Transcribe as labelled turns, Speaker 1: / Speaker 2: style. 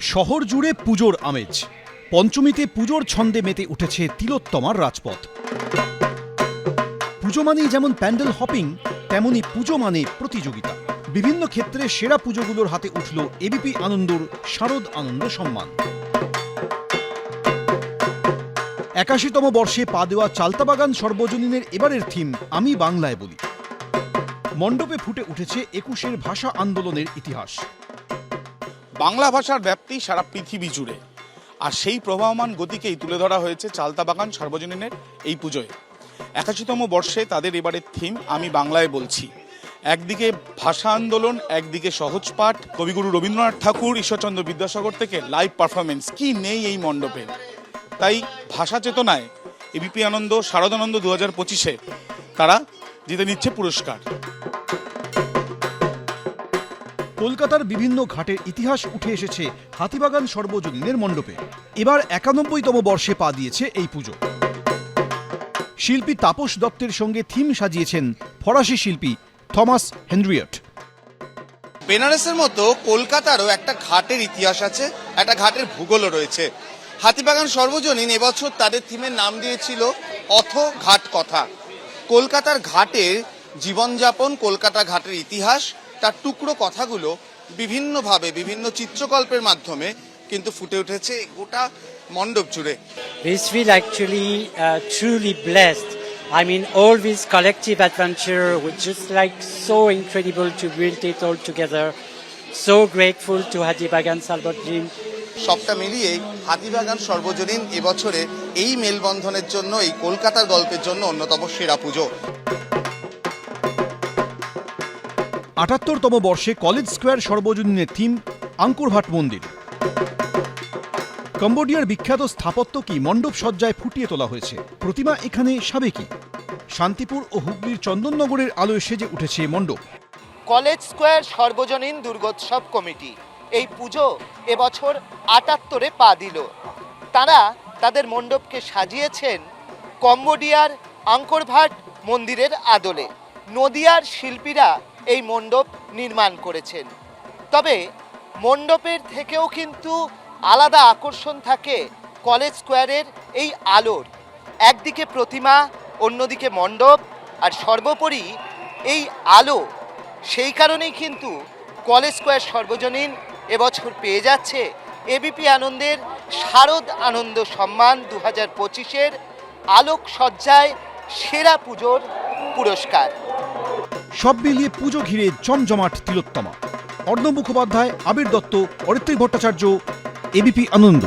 Speaker 1: শহর জুড়ে পুজোর আমেজ। পঞ্চমীতে পুজোর ছন্দে মেতে উঠেছে তিলোত্তমার রাজপথ। পুজো মানেই যেমন প্যান্ডেল হপিং, তেমনি পুজো মানে প্রতিযোগিতা। বিভিন্ন ক্ষেত্রে সেরা পুজোগুলোর হাতে উঠল এবিপি আনন্দর শারদ আনন্দ সম্মান। একাশিতম বর্ষে পা দেওয়া চালতাবাগান সর্বজনীনের এবারের থিম, আমি বাংলায় বলি। মণ্ডপে ফুটে উঠেছে একুশের ভাষা আন্দোলনের ইতিহাস।
Speaker 2: বাংলা ভাষার ব্যাপ্তি সারা পৃথিবী জুড়ে। আর সেই প্রবাহমান গতিকেই তুলে ধরা হয়েছে চালতাবাগান সার্বজনীনের এই পুজোয়। একাশিতম বর্ষে তাদের এবারের থিম আমি বাংলায় বলছি। একদিকে ভাষা আন্দোলন, একদিকে সহজ পাঠ। কবিগুরু রবীন্দ্রনাথ ঠাকুর, ঈশ্বরচন্দ্র বিদ্যাসাগর থেকে লাইভ পারফরমেন্স কি নেই এই মণ্ডপে? তাই ভাষা চেতনায় এবিপি আনন্দ, শারদানন্দ দু হাজার পঁচিশে তারা জিতে নিচ্ছে পুরস্কার।
Speaker 1: কলকাতার বিভিন্ন ঘাটের ইতিহাস উঠে এসেছে হাতিবাগান সর্বজনীনের মণ্ডপে। এবার একানব্বইতম বর্ষে পা দিয়েছে এই পুজো। শিল্পী তাপস দত্তের সঙ্গে থিম সাজিয়েছেন ফরাসি শিল্পী থমাস হেনরিয়ট।
Speaker 3: বেনারসের মতো কলকাতারও একটা ঘাটের ইতিহাস আছে, একটা ঘাটের ভূগোলও রয়েছে। হাতিবাগান সর্বজনীন এবছর তাদের থিমের নাম দিয়েছিল অথ ঘাট কথা। কলকাতার ঘাটের জীবনযাপন কলকাতা ঘাটের ইতিহাস তার টুকরো কথাগুলো বিভিন্নভাবে বিভিন্ন চিত্রকল্পের মাধ্যমে কিন্তু ফুটে উঠেছে গোটা মণ্ডপ জুড়ে।
Speaker 4: This feel actually truly blessed I mean all this collective adventure which is like so incredible to build it all together so grateful to Hatibagan Sarbojanin
Speaker 3: সবটা মিলিয়ে হাতি সর্বজনীন এবছরে এই মেলবন্ধনের জন্য এই কলকাতার গল্পের জন্য অন্যতম সেরা পুজো।
Speaker 1: আটাত্তরতম বর্ষে কলেজ স্কোয়ার সর্বজনীনের থিম আঙ্কুরভাট মন্দির। কম্বোডিয়ার বিখ্যাত স্থাপত্য কি মণ্ডপ সজ্জায় ফুটিয়ে তোলা হয়েছে? প্রতিমা এখানে সাবেকি শান্তিপুর ও হুগলির চন্দননগরের আলোয় সেজে উঠেছে মণ্ডপ।
Speaker 5: কলেজ স্কোয়ার সর্বজনীন দুর্গোৎসব কমিটি এই পুজো এবছর আটাত্তরে পা দিল। তারা তাদের মণ্ডপকে সাজিয়েছেন কম্বোডিয়ার আঙ্করভাট মন্দিরের আদলে। নদিয়ার শিল্পীরা এই মণ্ডপ নির্মাণ করেছেন। তবে মণ্ডপের থেকেও কিন্তু আলাদা আকর্ষণ থাকে কলেজ স্কোয়ারের এই আলোর। একদিকে প্রতিমা, অন্যদিকে মণ্ডপ, আর সর্বোপরি এই আলো সেই কারণেই কিন্তু কলেজ স্কোয়ার সর্বজনীন এবছর পেয়ে যাচ্ছে এবিপি আনন্দের শারদ আনন্দ সম্মান দু হাজার পঁচিশের আলোক সজ্জায় সেরা পুজোর পুরস্কার।
Speaker 1: সব মিলিয়ে পুজো ঘিরে জমজমাট তিলোত্তমা। অর্ণব মুখোপাধ্যায় আবির দত্ত অরিত্রিক ভট্টাচার্য এবিপি আনন্দ।